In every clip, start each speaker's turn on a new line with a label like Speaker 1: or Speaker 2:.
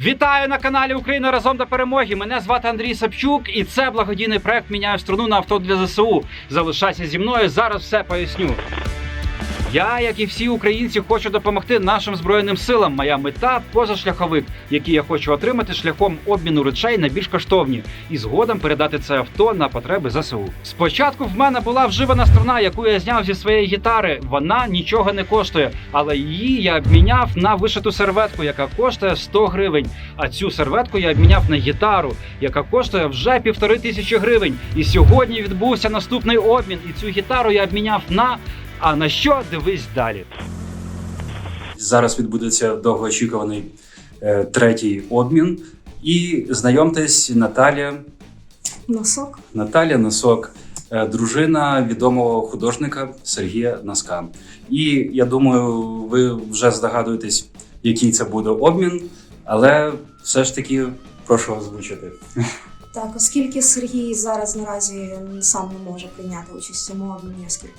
Speaker 1: Вітаю на каналі Україна разом до перемоги. Мене звати Андрій Сапчук, і це благодійний проект Міняю страну на авто для ЗСУ. Залишайся зі мною. Зараз все поясню. Я, як і всі українці, хочу допомогти нашим збройним силам. Моя мета позашляховик, який я хочу отримати шляхом обміну речей на більш коштовні, і згодом передати це авто на потреби ЗСУ. Спочатку в мене була вживана струна, яку я зняв зі своєї гітари. Вона нічого не коштує, але її я обміняв на вишиту серветку, яка коштує 100 гривень. А цю серветку я обміняв на гітару, яка коштує вже півтори тисячі гривень. І сьогодні відбувся наступний обмін. І цю гітару я обміняв на. А на що дивись далі?
Speaker 2: Зараз відбудеться довгоочікуваний е, третій обмін. І знайомтесь, Наталя,
Speaker 3: Носок.
Speaker 2: Наталя Носок, е, дружина відомого художника Сергія Наска. І я думаю, ви вже здогадуєтесь, який це буде обмін, але все ж таки прошу озвучити.
Speaker 3: Так, оскільки Сергій зараз наразі сам не може прийняти участь в цьому обміні, оскільки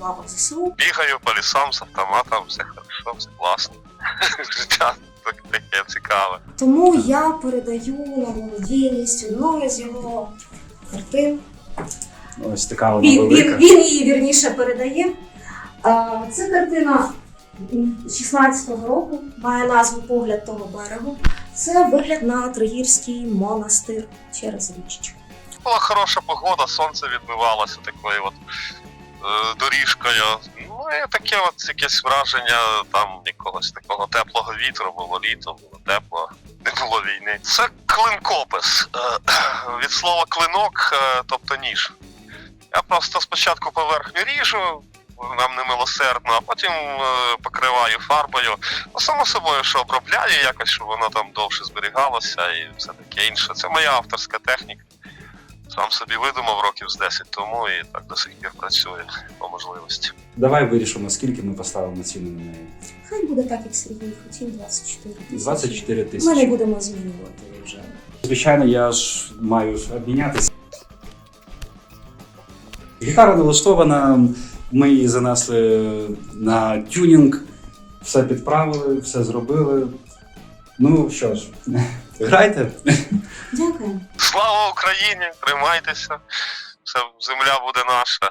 Speaker 3: він ЗСУ.
Speaker 4: Бігаю по лісам з автоматом, все хорошо, все класно. Життя так- таке цікаве.
Speaker 3: Тому я передаю на благодійність одну з його картин.
Speaker 2: Ось така вона
Speaker 3: Він, він,
Speaker 2: велика.
Speaker 3: він її вірніше передає. А, Це картина 16-го року, має назву Погляд того берегу. Це вигляд на Тригірський монастир через річечку.
Speaker 4: Була хороша погода, сонце відбивалося такою от е, доріжкою. Ну і таке от якесь враження там якогось такого теплого вітру, було літо, було тепло, не було війни. Це клинкопис. Е, від слова клинок, е, тобто ніж. Я просто спочатку поверхню ріжу. Нам немилосердно, а потім покриваю фарбою. Ну, само собою, що обробляю якось, щоб воно там довше зберігалося і все таке інше. Це моя авторська техніка. Сам собі видумав років з 10 тому і так до сих пір працює по можливості.
Speaker 2: Давай вирішимо, скільки ми поставимо ціну на неї.
Speaker 3: Хай буде так, як Сергій хотів, 24 тисячі.
Speaker 2: 24
Speaker 3: Ми не будемо змінювати вже.
Speaker 2: Звичайно, я ж маю обмінятися. Гітара налаштована, ми її занесли на тюнінг, все підправили, все зробили. Ну що ж, грайте.
Speaker 3: Дякую.
Speaker 4: Слава Україні! Тримайтеся! Все, земля буде наша.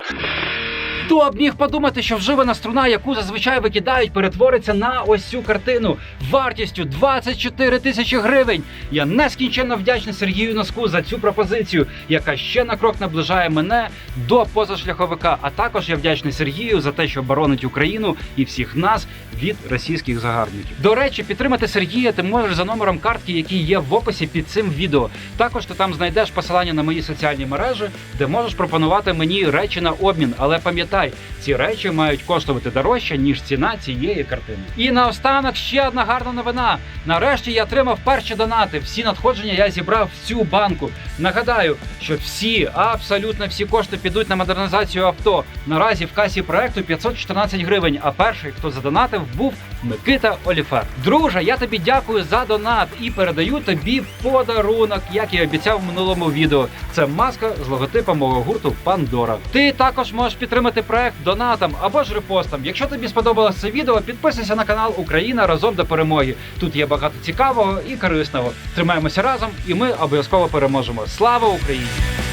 Speaker 1: Хто б міг подумати, що вживана струна, яку зазвичай викидають, перетвориться на ось цю картину вартістю 24 тисячі гривень. Я нескінченно вдячний Сергію Носку за цю пропозицію, яка ще на крок наближає мене до позашляховика. А також я вдячний Сергію за те, що боронить Україну і всіх нас від російських загарбників. До речі, підтримати Сергія ти можеш за номером картки, який є в описі під цим відео. Також ти там знайдеш посилання на мої соціальні мережі, де можеш пропонувати мені речі на обмін. Але пам'ятай, ці речі мають коштувати дорожче ніж ціна цієї картини. І наостанок ще одна гарна новина. Нарешті я отримав перші донати. Всі надходження я зібрав в цю банку. Нагадаю, що всі, абсолютно всі кошти підуть на модернізацію авто. Наразі в касі проекту 514 гривень. А перший, хто задонатив, був Микита Оліфер. Друже, я тобі дякую за донат і передаю тобі подарунок, як і обіцяв в минулому відео. Це маска з логотипом мого гурту Пандора. Ти також можеш підтримати проект донатом або ж репостом. Якщо тобі сподобалось це відео, підписуйся на канал Україна разом до перемоги. Тут є багато цікавого і корисного. Тримаємося разом, і ми обов'язково переможемо. Слава Україні!